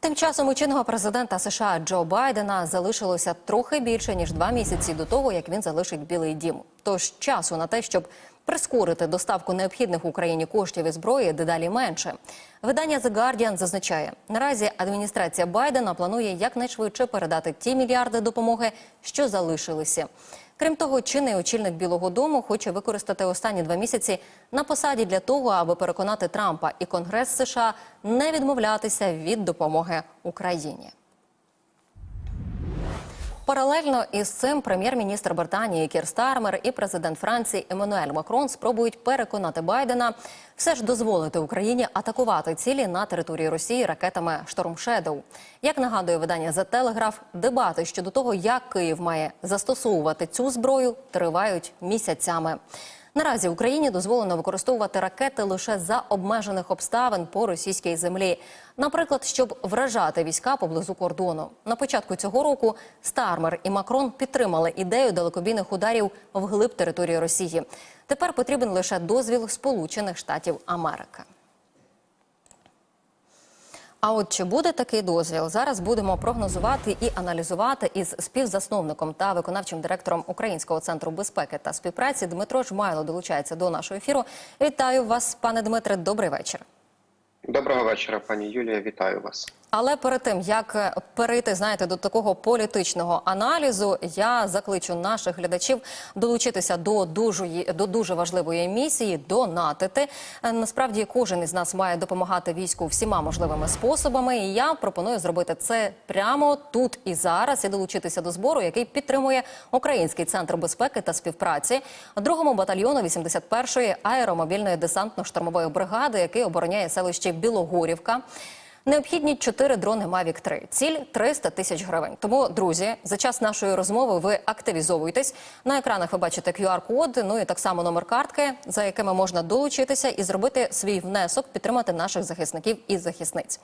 Тим часом у чинного президента США Джо Байдена залишилося трохи більше ніж два місяці до того, як він залишить Білий Дім. Тож часу на те, щоб прискорити доставку необхідних Україні коштів і зброї, дедалі менше. Видання The Guardian зазначає, наразі адміністрація Байдена планує якнайшвидше передати ті мільярди допомоги, що залишилися. Крім того, чинний очільник Білого Дому хоче використати останні два місяці на посаді для того, аби переконати Трампа і Конгрес США не відмовлятися від допомоги Україні. Паралельно із цим прем'єр-міністр Британії Кір Стармер і президент Франції Еммануель Макрон спробують переконати Байдена все ж дозволити Україні атакувати цілі на території Росії ракетами Шторм Шедоу. Як нагадує видання The Telegraph, дебати щодо того, як Київ має застосовувати цю зброю, тривають місяцями. Наразі Україні дозволено використовувати ракети лише за обмежених обставин по російській землі. Наприклад, щоб вражати війська поблизу кордону. На початку цього року Стармер і Макрон підтримали ідею далекобійних ударів вглиб території Росії. Тепер потрібен лише дозвіл Сполучених Штатів Америки. А от чи буде такий дозвіл, зараз будемо прогнозувати і аналізувати із співзасновником та виконавчим директором Українського центру безпеки та співпраці Дмитро Жмайло долучається до нашого ефіру. Вітаю вас, пане Дмитре. Добрий вечір. Доброго вечора, пані Юлія. Вітаю вас. Але перед тим як перейти, знаєте, до такого політичного аналізу, я закличу наших глядачів долучитися до дуже, до дуже важливої місії, донатити. Е, Насправді кожен із нас має допомагати війську всіма можливими способами. І я пропоную зробити це прямо тут і зараз і долучитися до збору, який підтримує Український центр безпеки та співпраці, другому батальйону 81-ї аеромобільної десантно-штурмової бригади, який обороняє селище Білогорівка. Необхідні 4 дрони Mavic 3. Ціль 300 тисяч гривень. Тому, друзі, за час нашої розмови ви активізовуєтесь. На екранах ви бачите QR-код, ну і так само номер картки, за якими можна долучитися і зробити свій внесок, підтримати наших захисників і захисниць.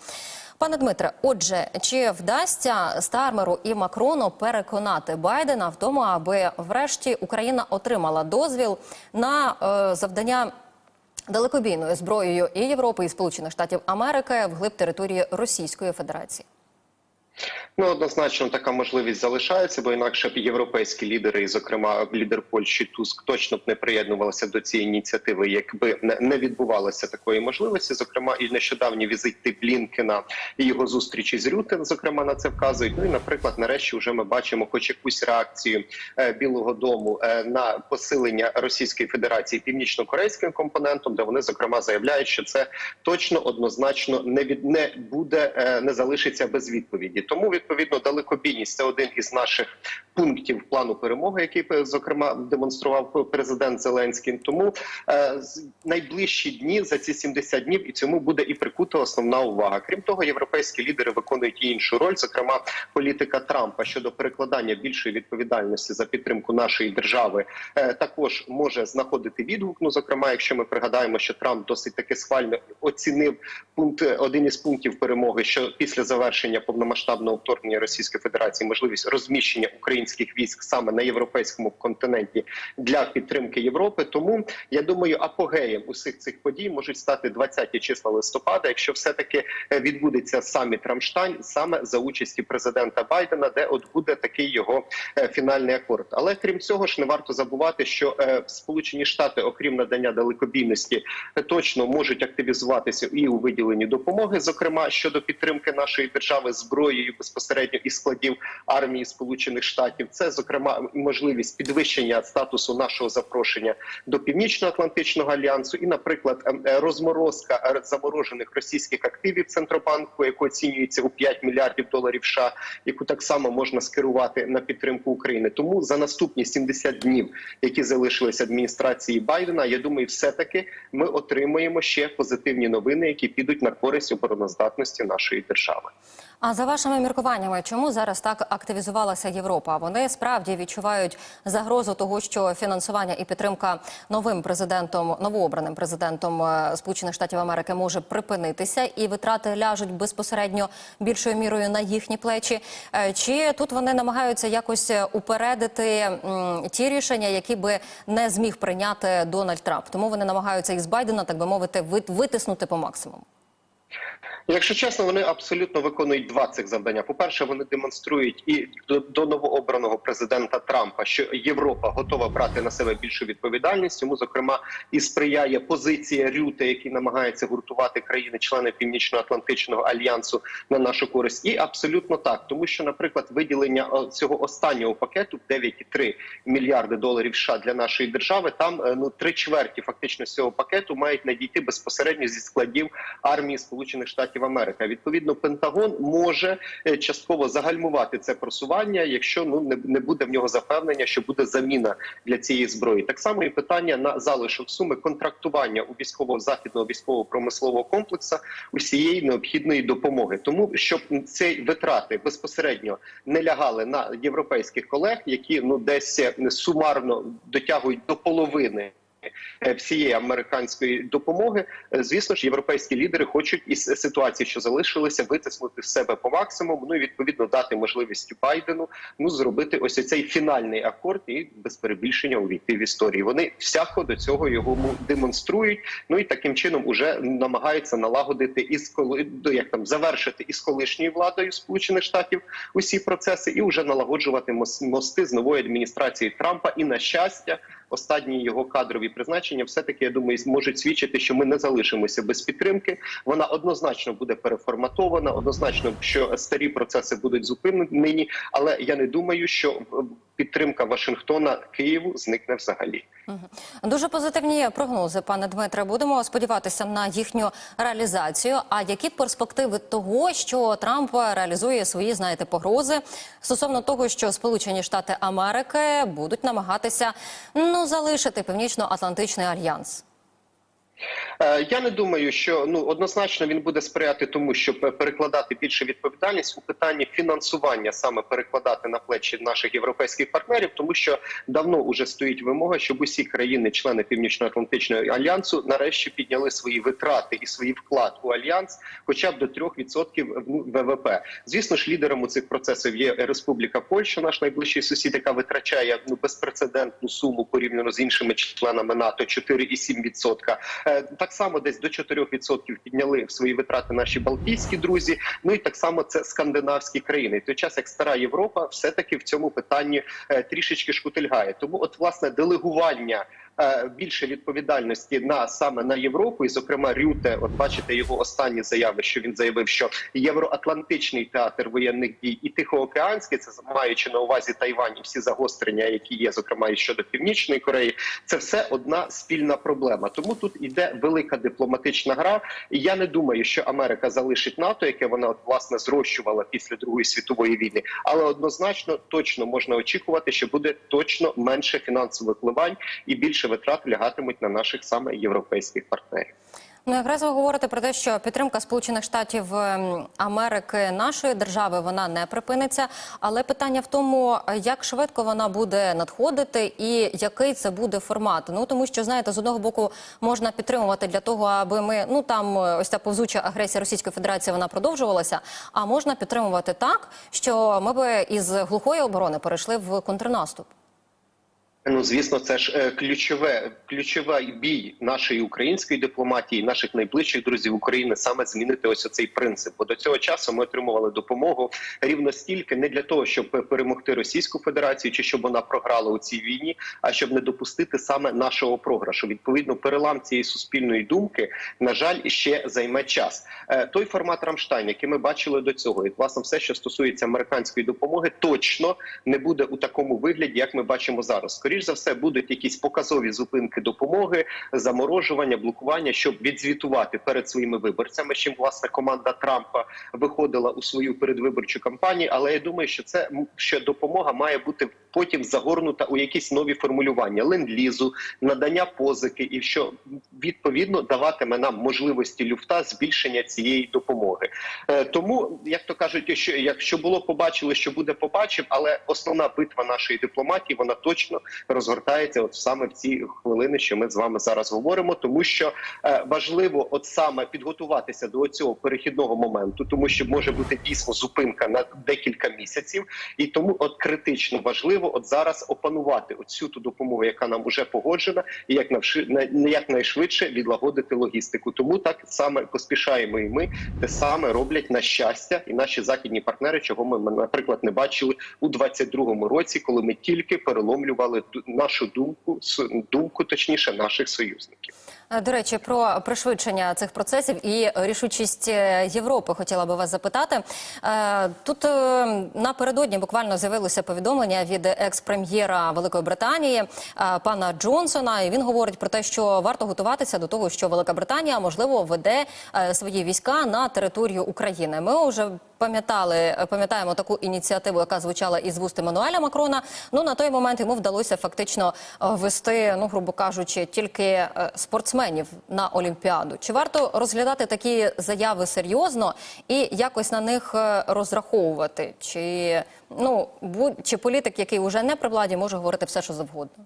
Пане Дмитре, отже, чи вдасться Стармеру і Макрону переконати Байдена в тому, аби врешті Україна отримала дозвіл на е, завдання далекобійною зброєю і Європи, і Сполучених Штатів Америки вглиб території Російської Федерації. Ну однозначно така можливість залишається, бо інакше б європейські лідери, і зокрема лідер Польщі Туск, точно б не приєднувалися до цієї ініціативи, якби не- відбувалося такої можливості. Зокрема, і нещодавні візити Блінкена і його зустрічі з Рютен, зокрема на це вказують. Ну і наприклад, нарешті вже ми бачимо, хоч якусь реакцію е, Білого Дому е, на посилення Російської Федерації північно-корейським компонентом, де вони зокрема заявляють, що це точно однозначно не від не буде, е, не залишиться без відповіді. Тому відповідно далекобійність це один із наших пунктів плану перемоги, який е, зокрема демонстрував президент Зеленський. Тому е, найближчі дні за ці 70 днів і цьому буде і прикута основна увага. Крім того, європейські лідери виконують і іншу роль, зокрема політика Трампа щодо перекладання більшої відповідальності за підтримку нашої держави, е, також може знаходити відгук. Ну, зокрема, якщо ми пригадаємо, що Трамп досить таки схвально оцінив пункт один із пунктів перемоги, що після завершення повномасштабного вторгнення Російської Федерації можливість розміщення українських військ саме на європейському континенті для підтримки Європи. Тому я думаю, апогеєм усіх цих подій можуть стати 20 числа листопада, якщо все таки відбудеться саміт Рамштайн саме за участі президента Байдена, де от буде такий його е, фінальний акорд. Але крім цього ж не варто забувати, що е, Сполучені Штати, окрім надання далекобійності, е, точно можуть активізуватися і у виділенні допомоги, зокрема щодо підтримки нашої держави зброєю безпосередньо із складів армії Сполучених Штатів. Це зокрема можливість підвищення статусу нашого запрошення до північно-атлантичного альянсу, і, наприклад, ем, е, розморозка е, заморожених російських активів центробанку, яку оцінюється у 5 мільярдів доларів США, яку так само можна скерувати на підтримку України. Тому за наступні 70 днів, які залишились адміністрації Байдена, я думаю, все таки ми отримаємо ще позитивні новини, які підуть на користь обороноздатності нашої держави. А за вашими міркуваннями, чому зараз так активізувалася Європа? Вони справді відчувають загрозу того, що фінансування і підтримка новим президентом, новообраним президентом е, Сполучених Штатів Америки може припинитися, і витрати ляжуть безпосередньо більшою мірою на їхні плечі. Е, Чи тут вони намагаються якось е, упередити ті рішення, які би не зміг прийняти Дональд Трамп? Тому вони намагаються із Байдена, так би мовити, витиснути по максимуму. Якщо чесно, вони абсолютно виконують два цих завдання. По перше, вони демонструють і до, до новообраного президента Трампа, що Європа готова брати на себе більшу відповідальність. Йому зокрема і сприяє позиція Рюте, який намагається гуртувати країни-члени Північно-Атлантичного альянсу на нашу користь. І абсолютно так, тому що, наприклад, виділення цього останнього пакету 9,3 мільярди доларів США для нашої держави. Там е, ну три чверті фактично з цього пакету мають надійти безпосередньо зі складів армії Сполучених Штатів Америки. Відповідно, Пентагон може е, частково загальмувати це просування, якщо ну не, не буде в нього запевнення, що буде заміна для цієї зброї. Так само і питання на залишок суми контрактування у військового західного військового промислового комплексу усієї необхідної допомоги, тому щоб ці витрати безпосередньо не лягали на європейських колег, які ну десь е, сумарно дотягують до половини. Е, Всієї американської допомоги, Е, звісно ж, європейські лідери хочуть із ситуації, що залишилися, витиснути з себе по максимуму. Ну і відповідно дати можливість Байдену ну зробити ось цей фінальний акорд і без перебільшення увійти в історію. Вони всяко до цього його демонструють. Ну і таким чином уже намагаються налагодити із коли до як там завершити із колишньою владою Сполучених Штатів усі процеси, і вже налагоджувати мос- мости з новою адміністрацією Трампа. І на щастя, останні його кадрові призначення, все таки я думаю, можуть свідчити, що ми не залишимося без підтримки. Вона однозначно буде переформатована, однозначно, що старі процеси будуть зупинені, але я не думаю, що е, підтримка Вашингтона Києву зникне взагалі. Дуже позитивні прогнози, пане Дмитре. Будемо сподіватися на їхню реалізацію. А які перспективи того, що Трамп реалізує свої, знаєте, погрози стосовно того, що Сполучені Штати Америки будуть намагатися ну залишити північно-атлантичний альянс? Е, Я не думаю, що ну однозначно він буде сприяти тому, щоб перекладати більше відповідальність у питанні фінансування, саме перекладати на плечі наших європейських партнерів, тому що давно уже стоїть вимога, щоб усі країни-члени Північно-Атлантичного альянсу нарешті підняли свої витрати і свій вклад у альянс, хоча б до 3% ну, ВВП. Звісно ж, лідером у цих процесів є Республіка Польща, наш найближчий сусід, яка витрачає ну безпрецедентну суму порівняно з іншими членами НАТО 4,7%. Так само десь до 4% підняли свої витрати наші балтійські друзі. Ну і так само це скандинавські країни. В той час як стара Європа, все таки в цьому питанні е, трішечки шкутильгає. Тому, от власне, делегування. Е, Більше відповідальності на саме на Європу, і зокрема Рюте, от бачите його останні заяви, що він заявив, що євроатлантичний театр воєнних дій і тихоокеанський, це маючи на увазі Тайвань і всі загострення, які є, зокрема і щодо північної Кореї, це все одна спільна проблема. Тому тут іде велика дипломатична гра. І я не думаю, що Америка залишить НАТО, яке вона от власне зрощувала після Другої світової війни, але однозначно точно можна очікувати, що буде точно менше фінансових вливань і більше витрат лягатимуть на наших саме європейських партнерів. Ну, якраз ви говорите про те, що підтримка Сполучених Штатів ем, Америки нашої держави вона не припиниться. Але питання в тому, як швидко вона буде надходити і який це буде формат. Ну тому що знаєте, з одного боку можна підтримувати для того, аби ми ну там е, ось та повзуча агресія Російської Федерації вона продовжувалася. А можна підтримувати так, що ми би із глухої оборони перейшли в контрнаступ. Ну, звісно, це ж е, ключове, ключовий бій нашої української дипломатії, наших найближчих друзів України, саме змінити ось цей принцип. Бо до цього часу ми отримували допомогу рівно стільки не для того, щоб перемогти Російську Федерацію чи щоб вона програла у цій війні, а щоб не допустити саме нашого програшу. Відповідно, перелам цієї суспільної думки, на жаль, ще займе час. Е, Той формат Рамштайн, який ми бачили до цього, і власне все, що стосується американської допомоги, точно не буде у такому вигляді, як ми бачимо зараз. Скоріш за все, будуть якісь показові зупинки допомоги, заморожування, блокування, щоб відзвітувати перед своїми виборцями. Чим власне команда Трампа виходила у свою передвиборчу кампанію. Але я думаю, що це що допомога має бути потім загорнута у якісь нові формулювання ленд-лізу, надання позики, і що відповідно даватиме нам можливості люфта збільшення цієї допомоги. Е, Тому, як то кажуть, що якщо було побачили, що буде побачив, але основна битва нашої дипломатії вона точно розгортається от саме в ці хвилини, що ми з вами зараз говоримо, тому що е, важливо, от саме підготуватися до цього перехідного моменту, тому що може бути дійсно зупинка на декілька місяців, і тому от критично важливо важливо от зараз опанувати оцю ту допомогу, яка нам уже погоджена, і як якнайшвидше відлагодити логістику. Тому так саме поспішаємо, і ми те саме роблять на щастя, і наші західні партнери, чого ми, наприклад, не бачили у 22-му році, коли ми тільки переломлювали нашу думку, думку точніше наших союзників. Е, До речі, про пришвидшення цих процесів і рішучість е, Європи хотіла би вас запитати. Е, Тут напередодні буквально з'явилося повідомлення від екс-прем'єра Великої Британії пана Джонсона. І він говорить про те, що варто готуватися до того, що Велика Британія можливо веде свої війська на територію України. Ми вже пам'ятали, пам'ятаємо таку ініціативу, яка звучала із вуст Еммануеля Макрона. Ну на той момент йому вдалося фактично е, ввести, ну грубо кажучи, тільки е, спортсменів на Олімпіаду. Чи варто розглядати такі заяви серйозно і якось на них е, розраховувати? Чи ну будь чи політик, який уже не при владі, може говорити все, що завгодно?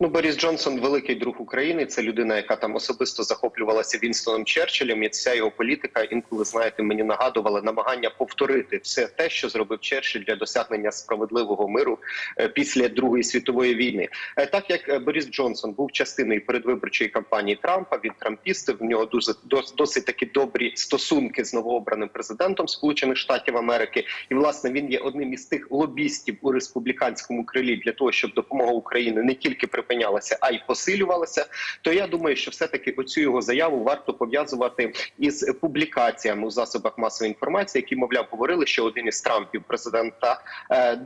Ну, Борис Джонсон великий друг України. Це людина, яка там особисто захоплювалася Вінстоном Черчиллем. І ця його політика інколи знаєте, мені нагадувала намагання повторити все те, що зробив Черчилль для досягнення справедливого миру е, після Другої світової війни. Е, Так як е, Борис Джонсон був частиною передвиборчої кампанії Трампа, він трампістив. В нього дуже досить такі добрі стосунки з новообраним президентом Сполучених Штатів Америки. І власне він є одним із тих лобістів у республіканському крилі для того, щоб допомога України не тільки припинялася, а й посилювалася. То я думаю, що все таки оцю його заяву варто пов'язувати із публікаціями у засобах масової інформації, які мовляв говорили, що один із Трампів, президента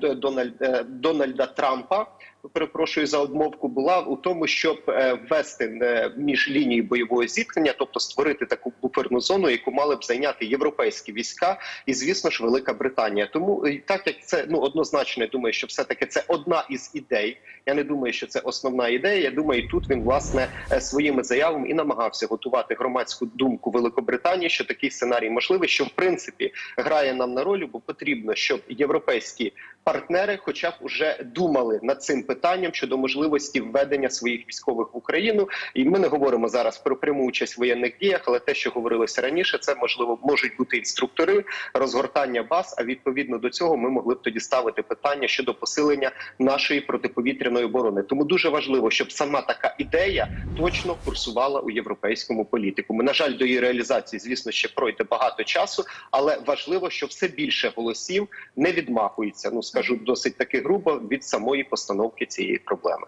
Дональда Д- е, Дональда Трампа. Перепрошую за одмовку була у тому, щоб е, ввести е, між лінією бойового зіткнення, тобто створити таку буферну зону, яку мали б зайняти європейські війська, і звісно ж Велика Британія. Тому е, так як це ну однозначно, я думаю, що все таки це одна із ідей. Я не думаю, що це основна ідея. Я думаю, тут він власне своїми заявами і намагався готувати громадську думку Великобританії, що такий сценарій можливий, що в принципі грає нам на роль, бо потрібно, щоб європейські партнери, хоча б уже думали над цим питанням щодо можливості введення своїх військових в Україну. І ми не говоримо зараз про пряму участь в воєнних діях, але те, що говорилося раніше, це можливо можуть бути інструктори, розгортання баз. А відповідно до цього ми могли б тоді ставити питання щодо посилення нашої протиповітряної оборони. Тому дуже важливо, щоб сама така ідея точно курсувала у європейському політику. Ми на жаль до її реалізації, звісно, ще пройде багато часу, але важливо, що все більше голосів не відмахується. Ну скажу досить таки грубо від самої постановки цієї проблеми.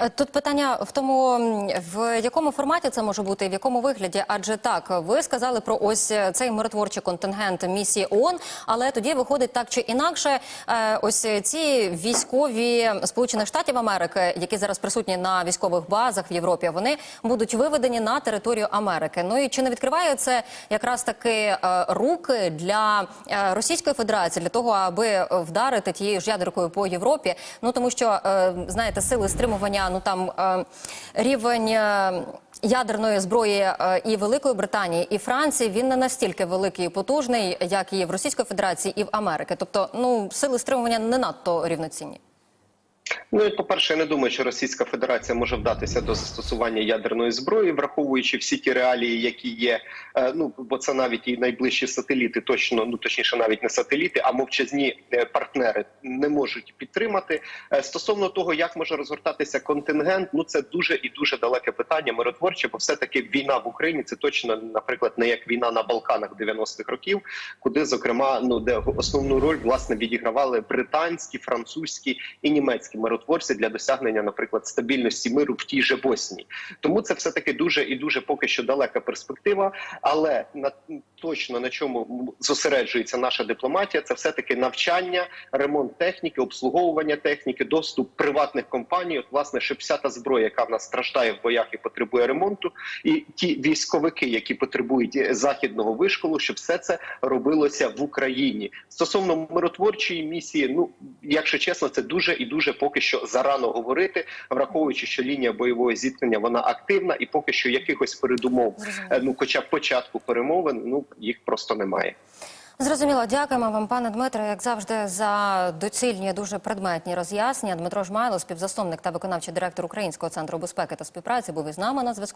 Е, Тут питання в тому, в якому форматі це може бути, в якому вигляді. Адже так, ви сказали про ось е, цей миротворчий контингент місії ООН, але тоді виходить так чи інакше. е, Ось ці військові Сполучених Штатів Америки, які зараз присутні на військових базах в Європі, вони будуть виведені на територію Америки. Ну і чи не відкриває це якраз таки руки для Російської Федерації для того, аби вдарити тією ж ядеркою по Європі? Ну тому що знаєте, сили стримування, ну там е, рівень. е, Ядерної зброї е, і Великої Британії, і Франції він не настільки великий і потужний, як і в Російської Федерації, і в Америки. Тобто, ну сили стримування не надто рівноцінні. Ну по-перше, я не думаю, що Російська Федерація може вдатися до застосування ядерної зброї, враховуючи всі ті реалії, які є. Е, Ну бо це навіть і найближчі сателіти, точно ну точніше, навіть не сателіти, а мовчазні е, партнери не можуть підтримати. Е, Стосовно того, як може розгортатися контингент, ну це дуже і дуже далеке питання. Миротворче, бо все таки війна в Україні це точно, наприклад, не як війна на Балканах 90-х років, куди зокрема ну де основну роль власне відігравали британські, французькі і німецькі миротворці для досягнення, наприклад, стабільності миру в тій же Боснії. Тому це все таки дуже і дуже поки що далека перспектива. Але на точно на чому зосереджується наша дипломатія, це все таки навчання, ремонт техніки, обслуговування техніки, доступ приватних компаній. От власне щоб вся та зброя, яка в нас страждає в боях і потребує ремонту, і ті військовики, які потребують західного вишколу, щоб все це робилося в Україні. Стосовно миротворчої місії, ну якщо чесно, це дуже і дуже поки що зарано говорити, враховуючи, що лінія бойового зіткнення вона активна, і поки що якихось передумов, е, ну хоча б початку перемовин, ну їх просто немає. Зрозуміло, дякуємо вам, пане Дмитро, як завжди, за доцільні, дуже предметні роз'яснення. Дмитро Жмайло, співзасновник та виконавчий директор Українського центру безпеки та співпраці, був із нами на зв'язку.